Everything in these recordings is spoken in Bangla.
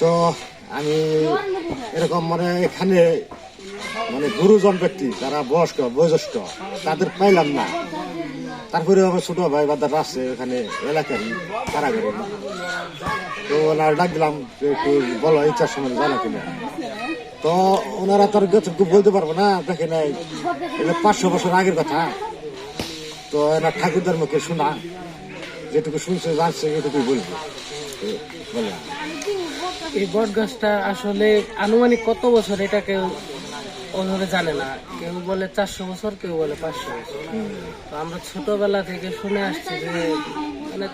তো আমি এরকম মানে এখানে মানে গুরুজন ব্যক্তি, যারা বয়স্ক, বয়োজ্যেষ্ঠ, তাদের পাইলাম না। তারপরে আমার ছোট ভাই বাদার আছে এখানে এলাকারই কারাগারে। তো ওনার ডাক দিলাম যে একটু বলো ইচ্ছার সময় জানা কিনা। তো ওনারা তার যতটুকু বলতে পারব না, দেখে নাই এটা পাঁচশো বছর আগের কথা। তো এরা ঠাকুরদার মুখে শোনা। যেটুকু শুনছে, জানছে, এটুকুই বলব। তো এই বট গাছটা আসলে আনুমানিক কত বছর এটা কেউ ওভাবে জানে না। কেউ বলে চারশো বছর কেউ বলে পাঁচশো বছর। তো আমরা ছোটবেলা থেকে শুনে আসছি যে মানে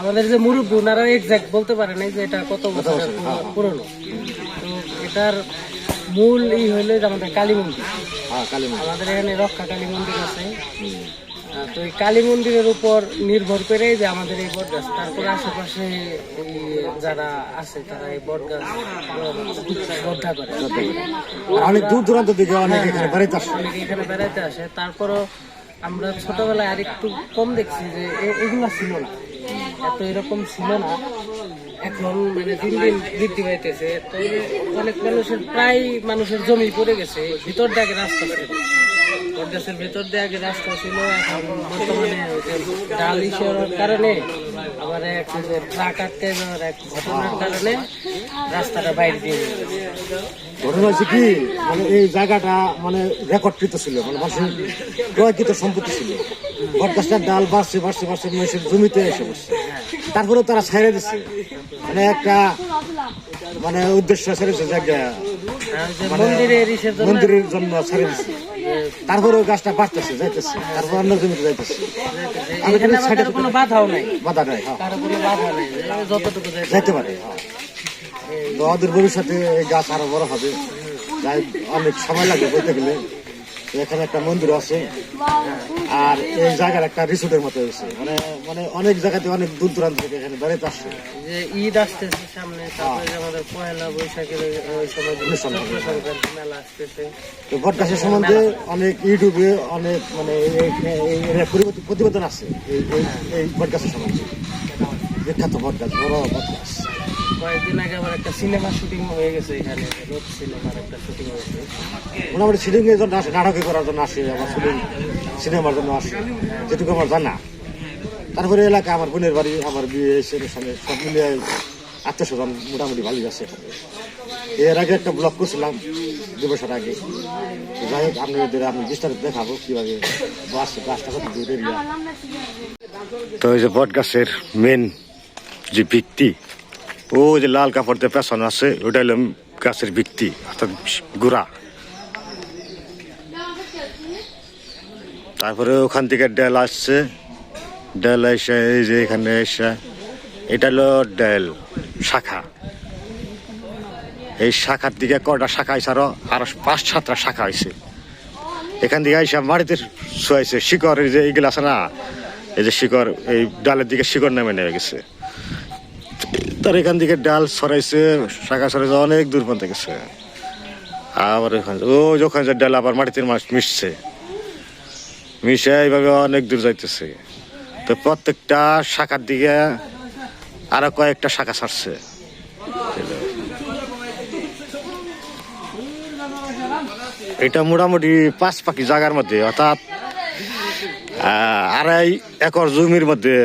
আমাদের যে মুরব্বী ওনারা এক্সাক্ট বলতে পারে নাই যে এটা কত বছর পুরনো। তো এটার মূল ই হইল যে আমাদের কালী মন্দির। হ্যাঁ কালী আমাদের এখানে রক্ষা কালী মন্দির আছে। তো এই কালী মন্দিরের উপর নির্ভর করে যে আমাদের এই বট গাছ তারপরে আশেপাশে যারা আছে তারা এই বট গাছ শ্রদ্ধা করে। অনেক দূর দূরান্ত থেকে অনেক এখানে বাড়িতে আসে। অনেকে এখানে বেড়াইতে আসে। তারপরও আমরা ছোটবেলায় আর একটু কম দেখছি যে এগুলো ছিল না। এত এরকম ছিল না। এখন মানে দিন দিন বৃদ্ধি পাইতেছে। তো অনেক মানুষের প্রায় মানুষের জমি পড়ে গেছে। ভিতর আগে রাস্তা বটগাছের ভেতর দিয়ে আগে রাস্তা ছিল বর্তমানে ডাল ইসের কারণে, আবার ট্রাক আটকে যাওয়ার এক ঘটনার কারণে রাস্তাটা বাইরে দিয়ে ঘটনা হচ্ছে কি? মানে এই জায়গাটা মানে রেকর্ডকৃত ছিল মানে মানুষের ক্রয়কৃত সম্পত্তি ছিল। বটগাছটার ডাল বাড়ছে বাড়ছে বাড়ছে, মানুষের জমিতে এসে বসছে। তারপরে তারা ছাইড়ে দিচ্ছে মানে একটা মানে উদ্দেশ্য ছেড়ে দিচ্ছে জায়গা। আর মন্দিরের জন্য ছেড়ে দিচ্ছে তারপরে ওই গাছটা বাড়তেছে যাইতেছে। তারপর অন্য জমিতে যাইতেছে। আমি কোনো বাধাও নাই? বাধা নাই হ্যাঁ। যাইতে পারে। হ্যাঁ। তো ওদের ভবিষ্যতে এই গাছ আরও বড় হবে। যাই অনেক সময় লাগে বলতে গেলে। এখানে একটা মন্দির আছে। আর এই জায়গার একটা রিসোর্টের মতো হয়েছে। মানে মানে অনেক জায়গাতে অনেক দূর দূরান্ত থেকে এখানে বেড়াতে আসছে। যে ঈদ আসতেছে সামনে তারপরে আমাদের পয়লা বৈশাখের ওই- সময় মেলা আসতেছে। তো বট গাছের সম্বন্ধে অনেক ইউটিউবে অনেক মানে প্রতিবেদন আছে। এই এই- এই বট গাছের সম্বন্ধে। বিখ্যাত বট গাছ বড় বট গাছ কয়েকদিন আগে আবার একটা সিনেমা শুটিং হয়ে গেছে এখানে সিনেমার একটা শুটিং হয়েছে। মোটামুটি সিডিং এর জন্য আসে নাটকে করার জন্য আসে আমার শুটিং সিনেমার জন্য আসে যেটুকু আমার জানা। তারপরে এলাকা আমার বোনের বাড়ি আমার বিয়ে এসে সঙ্গে সব মিলিয়ে আত্মীয় স্বজন মোটামুটি ভালোই আছে এখানে। এর আগে একটা ব্লগ করছিলাম দু বছর আগে। যাই হোক আপনাদের আমি বিস্তারিত দেখাবো কীভাবে গাছ গাছটা কত দূর তো এই যে বট গাছের মেন যে ভিত্তি ও যে লাল কাপড় দিয়ে পেছনে আছে, ওটা হলো গাছের ভিত্তি, অর্থাৎ গুড়া। তারপরে ওখান থেকে ডেল আসছে। ডেল এসে, এই যে এখানে এসে, এটা হলো ডেল শাখা। এই শাখার দিকে কটা শাখা হয়েছে আরও? আরও পাঁচ সাতটা শাখা হয়েছে। এখান থেকে আইসা মাটিতে শোয়াইছে। শিকড় এই যে এইগুলো আছে না, এই যে শিকড়, এই ডালের দিকে শিকড় নেমে নেমে গেছে। তার এখান থেকে ডাল সরাইছে, শাখা সরাইছে, অনেক দূর পর্যন্ত গেছে। আবার ওখানে ও যখন ডাল আবার মাটিতে মাছ মিশছে। মিশে এইভাবে অনেক দূর যাইতেছে। তো প্রত্যেকটা শাখার দিকে আরও কয়েকটা শাখা ছাড়ছে। এটা মোটামুটি পাঁচ পাখি জায়গার মধ্যে, অর্থাৎ আড়াই একর জমির মধ্যে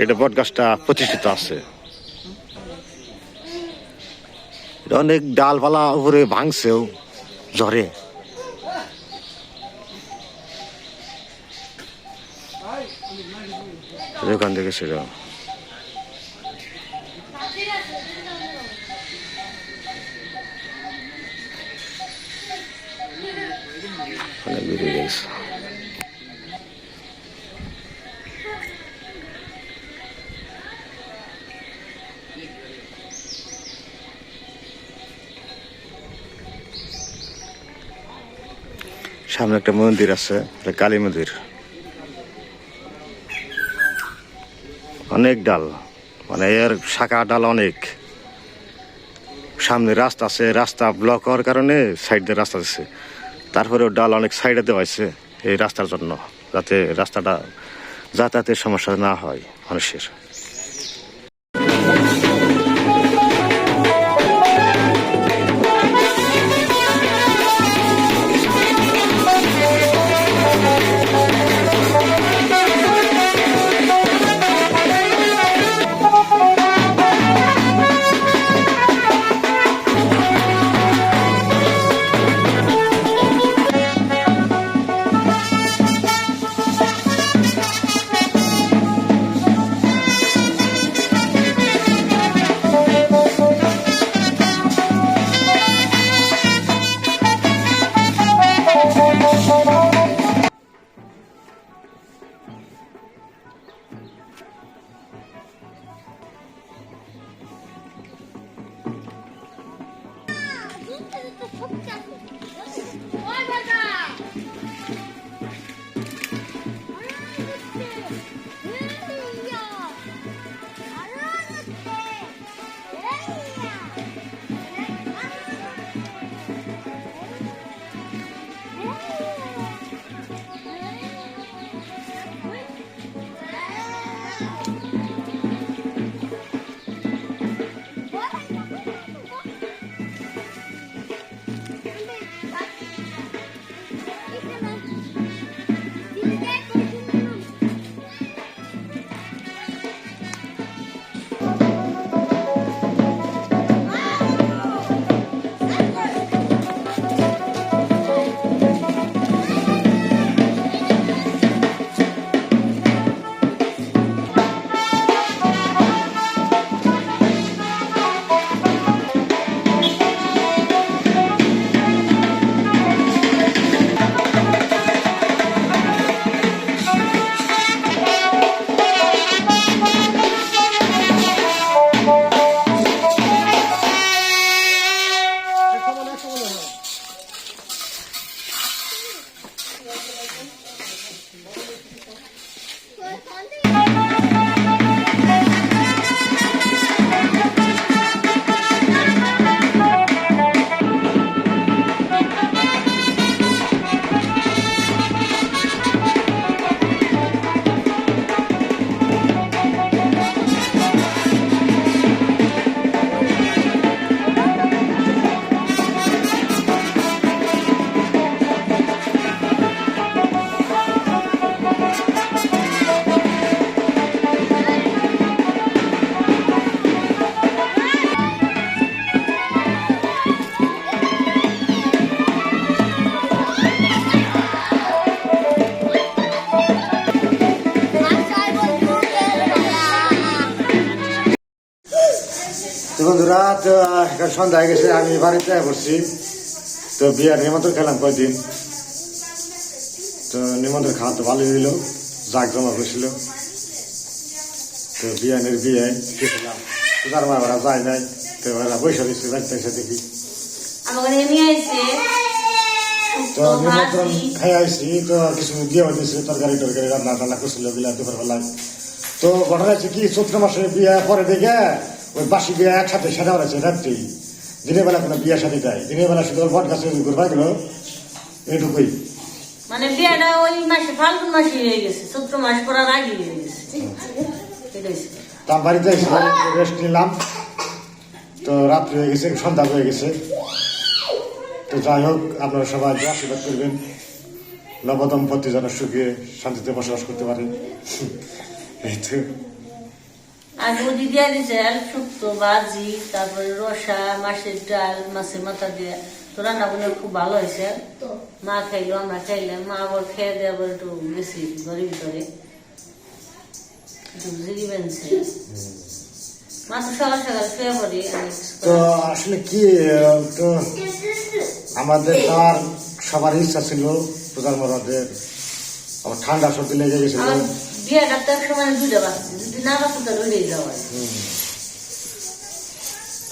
এটা বট গাছটা প্রতিষ্ঠিত আছে। অনেক ডালপালা উপরে ভাঙছেও ঝড়ে ওখান থেকে সেটা। অনেক বেরিয়ে গেছে। সামনে একটা মন্দির আছে কালী মন্দির। অনেক ডাল মানে এর শাখা ডাল অনেক। সামনে রাস্তা আছে, রাস্তা ব্লক হওয়ার কারণে সাইড দিয়ে রাস্তা আছে তারপরেও ডাল অনেক সাইডে দেওয়া হয়েছে এই রাস্তার জন্য, যাতে রাস্তাটা যাতায়াতের সমস্যা না হয় মানুষের। তো বন্ধুরা তো এখন সন্ধ্যা হয়ে গেছে আমি বাড়িতে বসছি। তো বিয়ার নিমন্ত্রণ খেলাম কয়দিন। তো নিমন্ত্রণ খাওয়া তো ভালোই হইল জাক জমা হয়েছিল। তো বিয়ানের বিয়ে গেছিলাম তার মা ওরা যায় নাই তো ওরা বৈশা দিচ্ছে বাড়িতে এসে দেখি। তো নিমন্ত্রণ খাই আসছি তো কিছু দিয়ে দিয়েছে তরকারি টরকারি রান্না টান্না করছিল বিলা দুপুর বেলায় তো ঘটনা হচ্ছে কি চৈত্র মাসে বিয়ে পরে দেখে ওই বাসি বিয়ে একসাথে সেটা হয়েছে রাত্রি। দিনের বেলা কোনো বিয়ে সাথে যায়। দিনের বেলা শুধু বট গাছে ঘুরবা গেল এইটুকুই মানে বিয়েটা ওই মাসে ফাল্গুন মাসে হয়ে গেছে চৈত্র মাস পড়ার আগে হয়ে গেছে। তার বাড়িতে রেস্ট নিলাম। তো রাত্রি হয়ে গেছে সন্ধ্যা হয়ে গেছে। তো যাই হোক আপনারা সবাই আশীর্বাদ করবেন নবদম্পতি যেন সুখে শান্তিতে বসবাস করতে পারে। এই তো। দিয়া দিছে আর শুক্তো বাজি তারপরে রসা মাছের ডাল মাছের মাথা দিয়ে। তো খুব ভালো হয়েছে। মা খাইলো আমরা খাইলাম। মা আবার খেয়ে দিয়ে আবার একটু বেশি ঘরের ভিতরে। তো আমি আসলে কি তো আমাদের তো আর সবার ইচ্ছা ছিল ঠান্ডা সর্দি লেগে গেছিল। বিয়ে করতে সময় দুইটা বাঁচছি যদি না বাঁচে তো রয়ে যাওয়া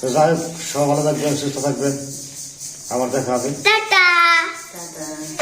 তো যাই হোক ভালো থাকবেন সুস্থ থাকবেন। আবার দেখা হবে। টাটা। টাটা।